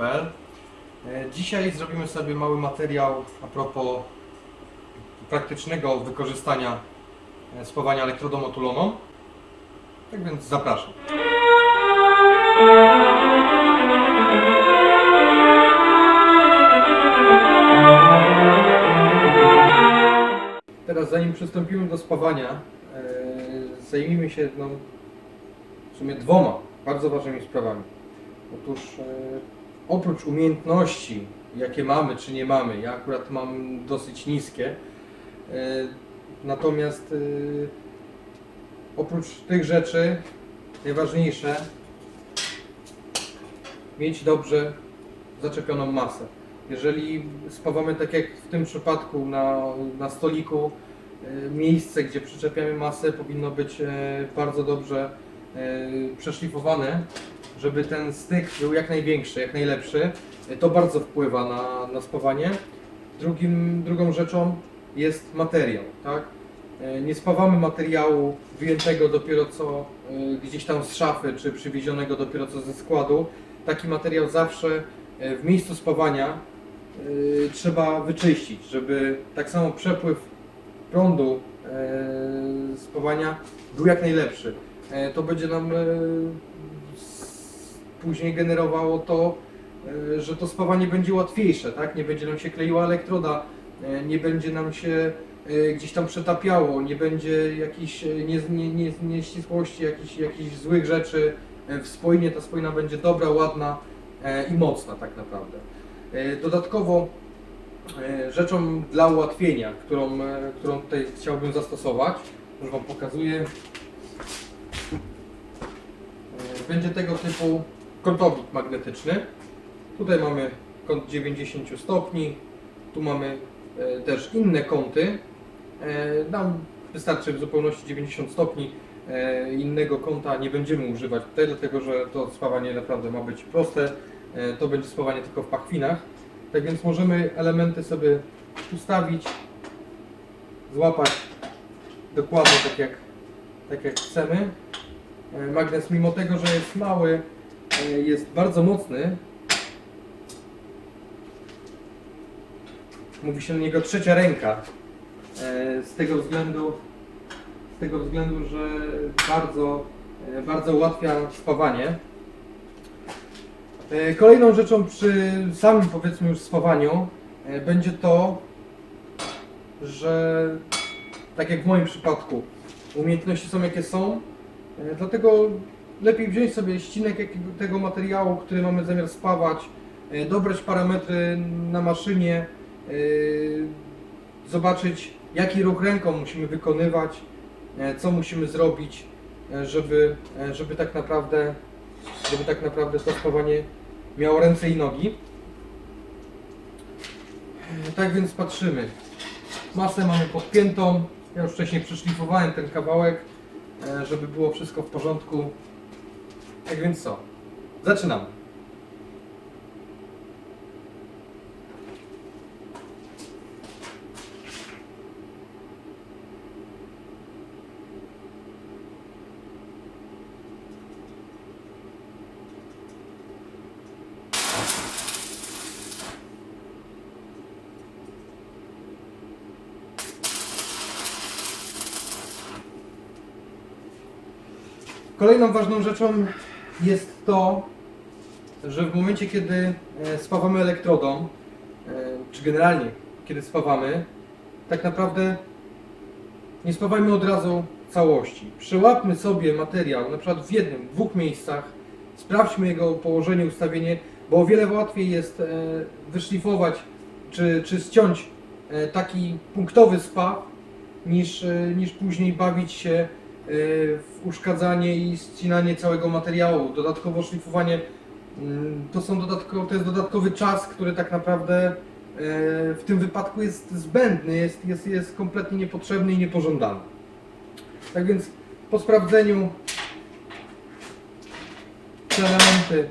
E, Dzisiaj zrobimy sobie mały materiał a propos praktycznego wykorzystania e, spawania elektrodą otuloną. Tak więc zapraszam. Teraz zanim przystąpimy do spawania, e, zajmijmy się no, w sumie dwoma bardzo ważnymi sprawami. Otóż oprócz umiejętności, jakie mamy czy nie mamy, ja akurat mam dosyć niskie, e, natomiast e, oprócz tych rzeczy najważniejsze mieć dobrze zaczepioną masę. Jeżeli spawamy tak jak w tym przypadku na, na stoliku, e, miejsce, gdzie przyczepiamy masę powinno być bardzo dobrze przeszlifowane, żeby ten styk był jak największy, jak najlepszy. To bardzo wpływa na, na spawanie. Drugim, drugą rzeczą jest materiał, tak? E, Nie spawamy materiału wyjętego dopiero co e, gdzieś tam z szafy, czy przywiezionego dopiero co ze składu. Taki materiał zawsze e, w miejscu spawania trzeba wyczyścić, żeby tak samo przepływ prądu spawania był jak najlepszy. To będzie nam później generowało to, e, że to spawanie będzie łatwiejsze, tak? Nie będzie nam się kleiła elektroda, e, nie będzie nam się e, gdzieś tam przetapiało, nie będzie jakichś e, nie, nie, nie, nieścisłości, jakichś, złych rzeczy w spojnie. Ta spojna będzie dobra, ładna i mocna tak naprawdę. Dodatkowo rzeczą dla ułatwienia, którą, którą tutaj chciałbym zastosować, już Wam pokazuję, będzie tego typu kątownik magnetyczny. Tutaj mamy kąt 90 stopni, tu mamy e, też inne kąty. E, Nam wystarczy w zupełności 90 stopni. E, Innego kąta nie będziemy używać tutaj, dlatego że to spawanie naprawdę ma być proste. To będzie spawanie tylko w pachwinach. Tak więc możemy elementy sobie ustawić, złapać dokładnie tak jak, tak jak chcemy. Magnes mimo tego, że jest mały, jest bardzo mocny. Mówi się na niego trzecia ręka. E, Z tego względu, z tego względu, że bardzo, e, bardzo ułatwia spawanie. E, Kolejną rzeczą przy samym powiedzmy już spawaniu e, będzie to, że tak jak w moim przypadku umiejętności są jakie są, e, dlatego lepiej wziąć sobie ścinek tego materiału, który mamy zamiar spawać, e, dobrać parametry na maszynie, e, zobaczyć jaki ruch ręką musimy wykonywać, e, co musimy zrobić, żeby, żeby tak naprawdę żeby tak naprawdę to spawanie miało ręce i nogi. Tak więc patrzymy. Masę mamy podpiętą. Ja już wcześniej przyszlifowałem ten kawałek, żeby było wszystko w porządku. Tak więc co? Zaczynamy. Kolejną ważną rzeczą jest to, że w momencie, kiedy e, spawamy elektrodą, e, czy generalnie kiedy spawamy, tak naprawdę nie spawajmy od razu całości. Przyłapmy sobie materiał, na przykład w jednym, dwóch miejscach, sprawdźmy jego położenie, ustawienie, bo o wiele łatwiej jest e, wyszlifować czy, czy ściąć taki punktowy spaw, niż, niż później bawić się uszkadzanie i ścinanie całego materiału. Dodatkowo szlifowanie mm, to, są dodatko, to jest dodatkowy czas, który tak naprawdę e, w tym wypadku jest zbędny, jest, jest, jest kompletnie niepotrzebny i niepożądany. Tak więc po sprawdzeniu te elementy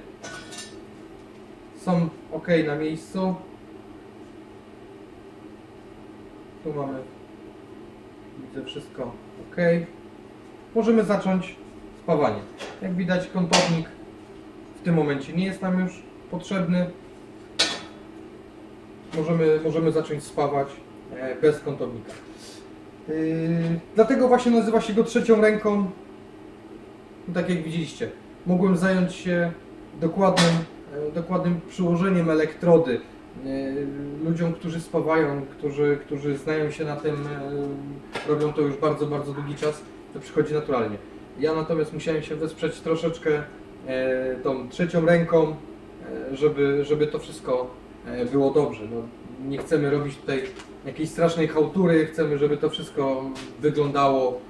są ok na miejscu. Tu mamy Widzę wszystko ok. Możemy zacząć spawanie. Jak widać kątownik w tym momencie nie jest nam już potrzebny. Możemy, możemy zacząć spawać e, bez kątownika. Yy, dlatego właśnie nazywa się go trzecią ręką. Tak jak widzieliście, mogłem zająć się dokładnym, e, dokładnym przyłożeniem elektrody e, ludziom, którzy spawają, którzy, którzy znają się na tym, e, robią to już bardzo, bardzo długi czas, to przychodzi naturalnie. Ja natomiast musiałem się wesprzeć troszeczkę e, tą trzecią ręką, e, żeby, żeby to wszystko e, było dobrze. No, nie chcemy robić tutaj jakiejś strasznej chałtury, chcemy, żeby to wszystko wyglądało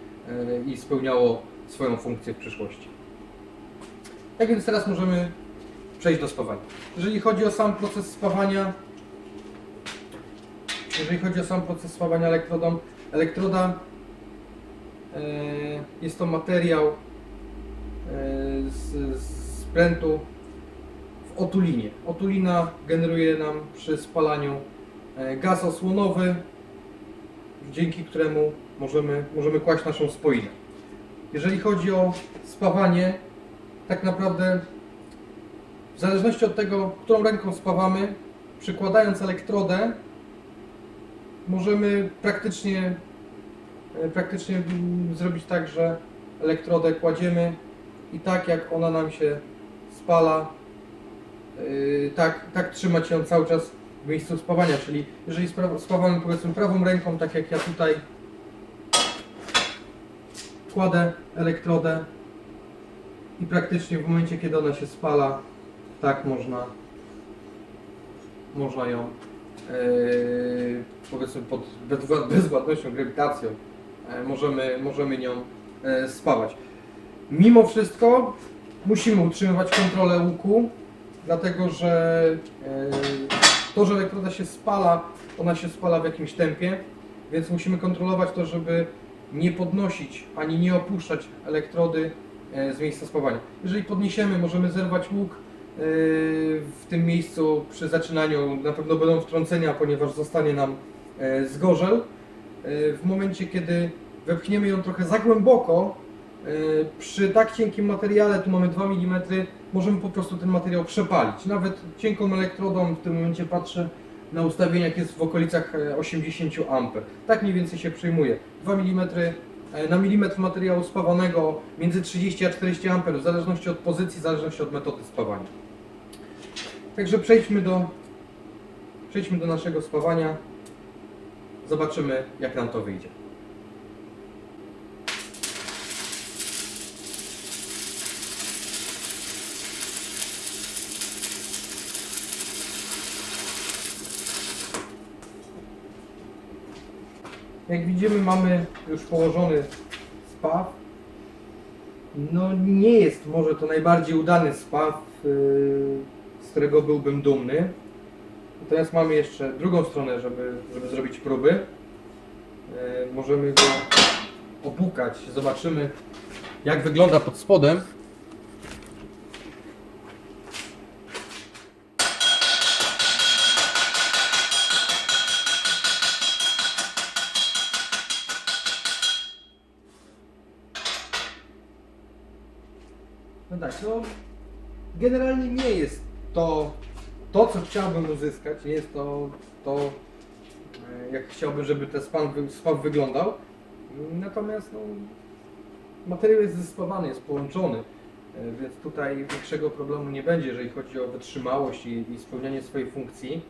i spełniało swoją funkcję w przyszłości. Tak więc teraz możemy przejść do spawania. Jeżeli chodzi o sam proces spawania, jeżeli chodzi o sam proces spawania elektrodą, elektroda jest to materiał e, z, z prętu w otulinie. Otulina generuje nam przy spalaniu e, gaz osłonowy, dzięki któremu możemy, możemy kłaść naszą spoinę. Jeżeli chodzi o spawanie, tak naprawdę w zależności od tego, którą ręką spawamy, przykładając elektrodę, możemy praktycznie, e, praktycznie mm, zrobić tak, że elektrodę kładziemy i tak jak ona nam się spala, yy, tak, tak trzymać ją cały czas w miejscu spawania, czyli jeżeli spawamy powiedzmy prawą ręką, tak jak ja tutaj kładę elektrodę i praktycznie w momencie kiedy ona się spala, tak można można ją yy, powiedzmy pod bezwład- bezwładnością, grawitacją e, możemy, możemy nią e, spawać. Mimo wszystko musimy utrzymywać kontrolę łuku, dlatego że e, to, że elektroda się spala, ona się spala w jakimś tempie, więc musimy kontrolować to, żeby nie podnosić ani nie opuszczać elektrody e, z miejsca spawania. Jeżeli podniesiemy, możemy zerwać łuk e, w tym miejscu przy zaczynaniu. Na pewno będą wtrącenia, ponieważ zostanie nam e, zgorzel. E, W momencie, kiedy wepchniemy ją trochę za głęboko, e, przy tak cienkim materiale, tu mamy 2 mm, możemy po prostu ten materiał przepalić. Nawet cienką elektrodą, w tym momencie patrzę na ustawieniach, jest w okolicach e, 80 A. Tak mniej więcej się przyjmuje. 2 mm e, na milimetr materiału spawanego między 30 a 40 A, w zależności od pozycji, w zależności od metody spawania. Także przejdźmy do, przejdźmy do naszego spawania. Zobaczymy, jak nam to wyjdzie. Jak widzimy, mamy już położony spaw. No nie jest może to najbardziej udany spaw, yy, z którego byłbym dumny. Natomiast mamy jeszcze drugą stronę, żeby, żeby zrobić próby. Yy, Możemy go opukać, zobaczymy jak wygląda pod spodem. No tak, no generalnie nie jest to to, co chciałbym uzyskać, nie jest to to, e, jak chciałbym, żeby ten spaw, wy- spaw wyglądał. Natomiast no, materiał jest zespawany, jest połączony, e, więc tutaj większego problemu nie będzie, jeżeli chodzi o wytrzymałość i, i spełnianie swojej funkcji.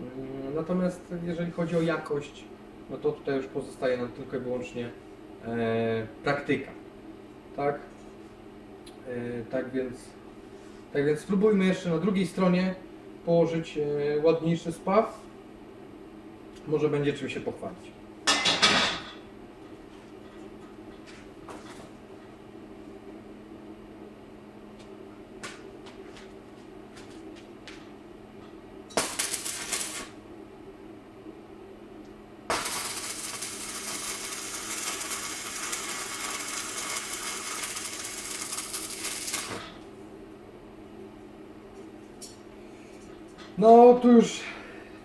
Mm, Natomiast jeżeli chodzi o jakość, no to tutaj już pozostaje nam tylko i wyłącznie e, praktyka. Tak? E, tak więc tak więc spróbujmy jeszcze na drugiej stronie położyć e, ładniejszy spaw. Może będzie czym się pochwalić. No, tu już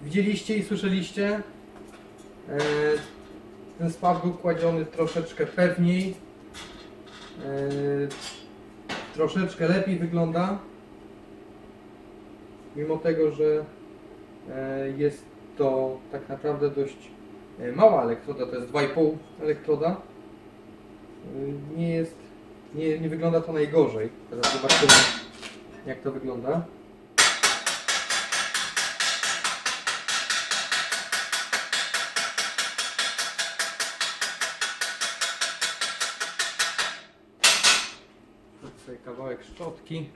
widzieliście i słyszeliście. E, Ten spaw był kładziony troszeczkę pewniej. E, Troszeczkę lepiej wygląda. mimo tego, że e, jest to tak naprawdę dość mała elektroda, to jest 2,5 elektroda, nie jest, nie, nie wygląda to najgorzej. Teraz zobaczymy jak to wygląda. Tu sobie kawałek szczotki.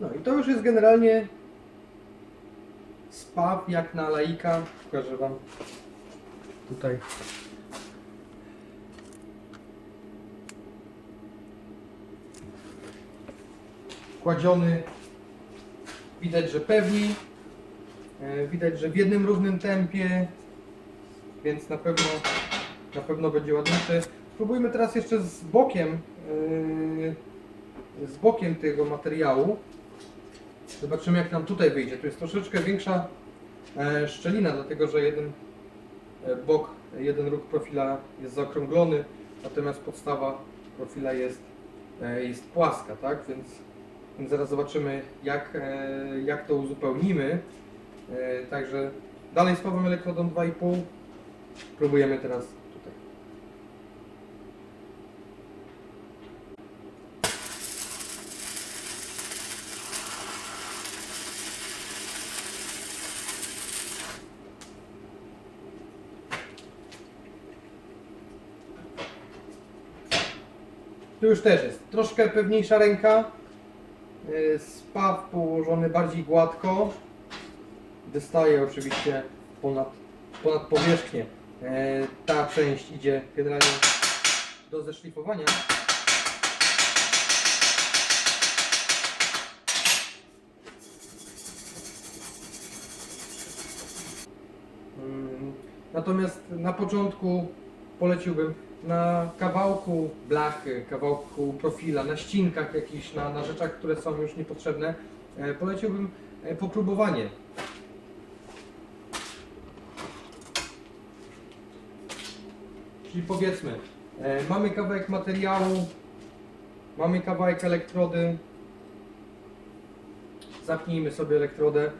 No i to już jest generalnie spaw jak na laika. Pokażę Wam tutaj. Kładziony. Widać, że pewni. E, Widać, że w jednym równym tempie, więc na pewno, na pewno będzie ładniejszy. Spróbujmy teraz jeszcze z bokiem, e, z bokiem tego materiału. Zobaczymy jak nam tutaj wyjdzie. Tu jest troszeczkę większa e, szczelina, dlatego że jeden bok, jeden róg profila jest zaokrąglony, natomiast podstawa profila jest, jest płaska, tak? Więc, więc zaraz zobaczymy jak, e, jak to uzupełnimy. E, Także dalej z Pawłem elektrodą 2,5 próbujemy teraz tutaj. Tu już też jest troszkę pewniejsza ręka. Yy, Spaw położony bardziej gładko. Wystaje oczywiście ponad, ponad powierzchnię. Yy, Ta część idzie generalnie do zeszlifowania. Mm, Natomiast na początku poleciłbym na kawałku blachy, kawałku profila, na ścinkach jakichś, na, na rzeczach, które są już niepotrzebne, e, poleciłbym e, popróbowanie. Czyli powiedzmy, e, mamy kawałek materiału, mamy kawałek elektrody, zapnijmy sobie elektrodę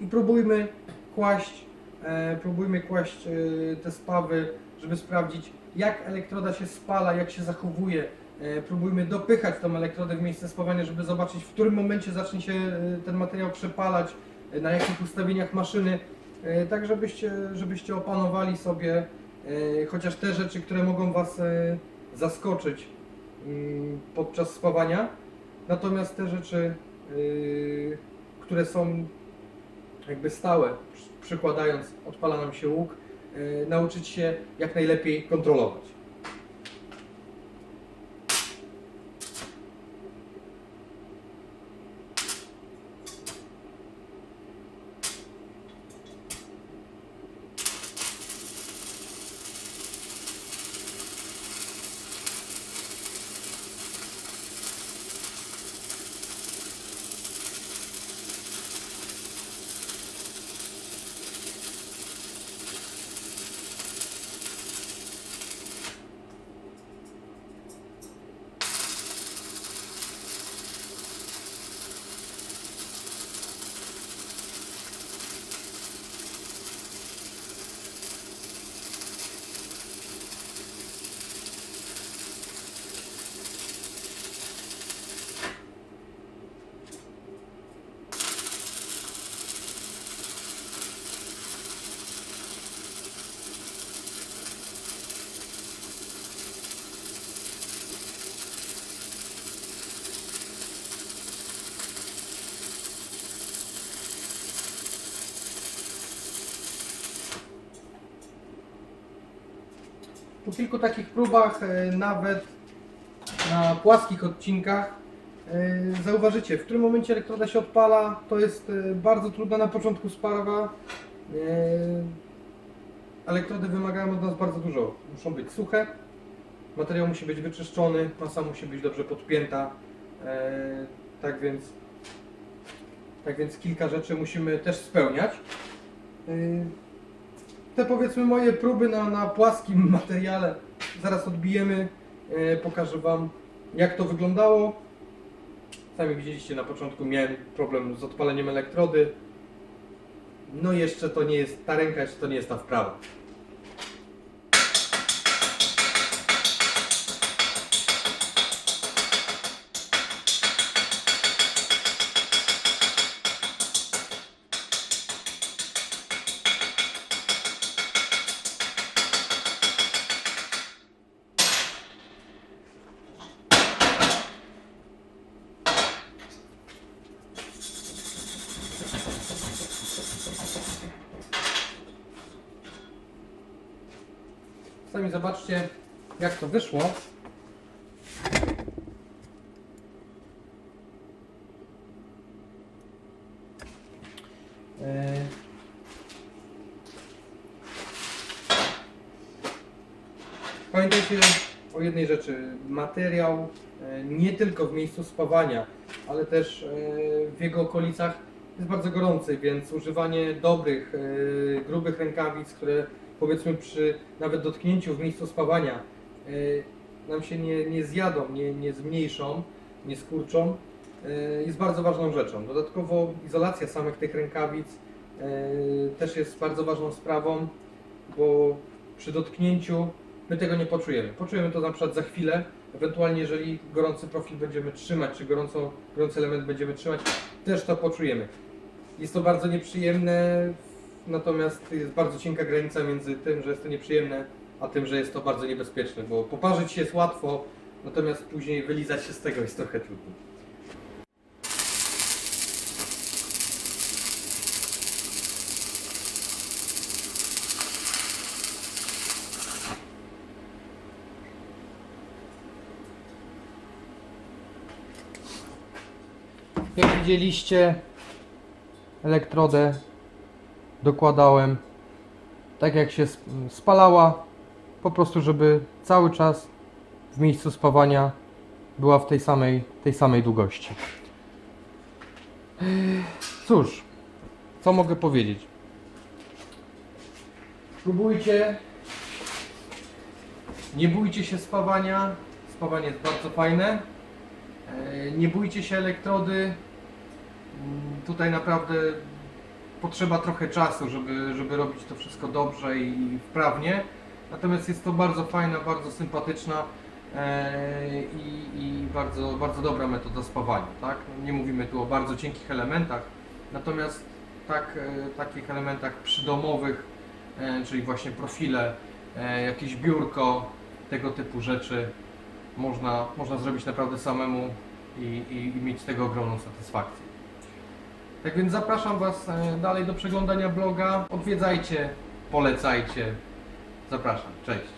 i próbujmy kłaść, próbujmy kłaść te spawy, żeby sprawdzić jak elektroda się spala, jak się zachowuje. E, próbujmy dopychać tą elektrodę w miejsce spawania, żeby zobaczyć w którym momencie zacznie się e, ten materiał przepalać, e, na jakich ustawieniach maszyny, tak żebyście, żebyście opanowali sobie chociaż te rzeczy, które mogą Was zaskoczyć mm, podczas spawania. Natomiast te rzeczy, które są jakby stałe, przy- przykładając, odpala nam się łuk, nauczyć się jak najlepiej kontrolować. Po kilku takich próbach, e, nawet na płaskich odcinkach, e, zauważycie, w którym momencie elektroda się odpala. To jest e, bardzo trudna na początku sprawa. Elektrody wymagają od nas bardzo dużo. Muszą być suche, Materiał musi być wyczyszczony, masa musi być dobrze podpięta. Tak więc tak więc kilka rzeczy musimy też spełniać. Te powiedzmy moje próby na, na płaskim materiale zaraz odbijemy. E, pokażę Wam jak to wyglądało. Sami widzieliście na początku miałem problem z odpaleniem elektrody. No jeszcze to nie jest ta ręka, jeszcze to nie jest ta wprawa. Sami zobaczcie jak to wyszło. E, Pamiętajcie o jednej rzeczy. Materiał e, nie tylko w miejscu spawania, ale też e, w jego okolicach jest bardzo gorący, więc używanie dobrych, grubych rękawic, które powiedzmy przy nawet dotknięciu w miejscu spawania e, nam się nie, nie zjadą, nie, nie zmniejszą, nie skurczą, e, jest bardzo ważną rzeczą. Dodatkowo izolacja samych tych rękawic e, też jest bardzo ważną sprawą, bo przy dotknięciu my tego nie poczujemy. Poczujemy to na przykład za chwilę, ewentualnie jeżeli gorący profil będziemy trzymać, czy gorąco, gorący element będziemy trzymać, też to poczujemy. Jest to bardzo nieprzyjemne, natomiast jest bardzo cienka granica między tym, że jest to nieprzyjemne, a tym, że jest to bardzo niebezpieczne, bo poparzyć się jest łatwo, natomiast później wylizać się z tego jest trochę trudno. Jak widzieliście, elektrodę dokładałem tak jak się sp- spalała, po prostu żeby cały czas w miejscu spawania była w tej samej, tej samej długości. Cóż, co mogę powiedzieć? Spróbujcie. Nie bójcie się spawania. Spawanie jest bardzo fajne. E, Nie bójcie się elektrody. Mm, Tutaj naprawdę potrzeba trochę czasu, żeby, żeby robić to wszystko dobrze i wprawnie. Natomiast jest to bardzo fajna, bardzo sympatyczna e, i, i bardzo, bardzo dobra metoda spawania. Tak? Nie mówimy tu o bardzo cienkich elementach, natomiast tak, e, takich elementach przydomowych, e, czyli właśnie profile, jakieś biurko, tego typu rzeczy można, można zrobić naprawdę samemu i, i, i mieć z tego ogromną satysfakcję. Tak więc zapraszam Was e, dalej do przeglądania bloga. Odwiedzajcie, polecajcie. Zapraszam. Cześć.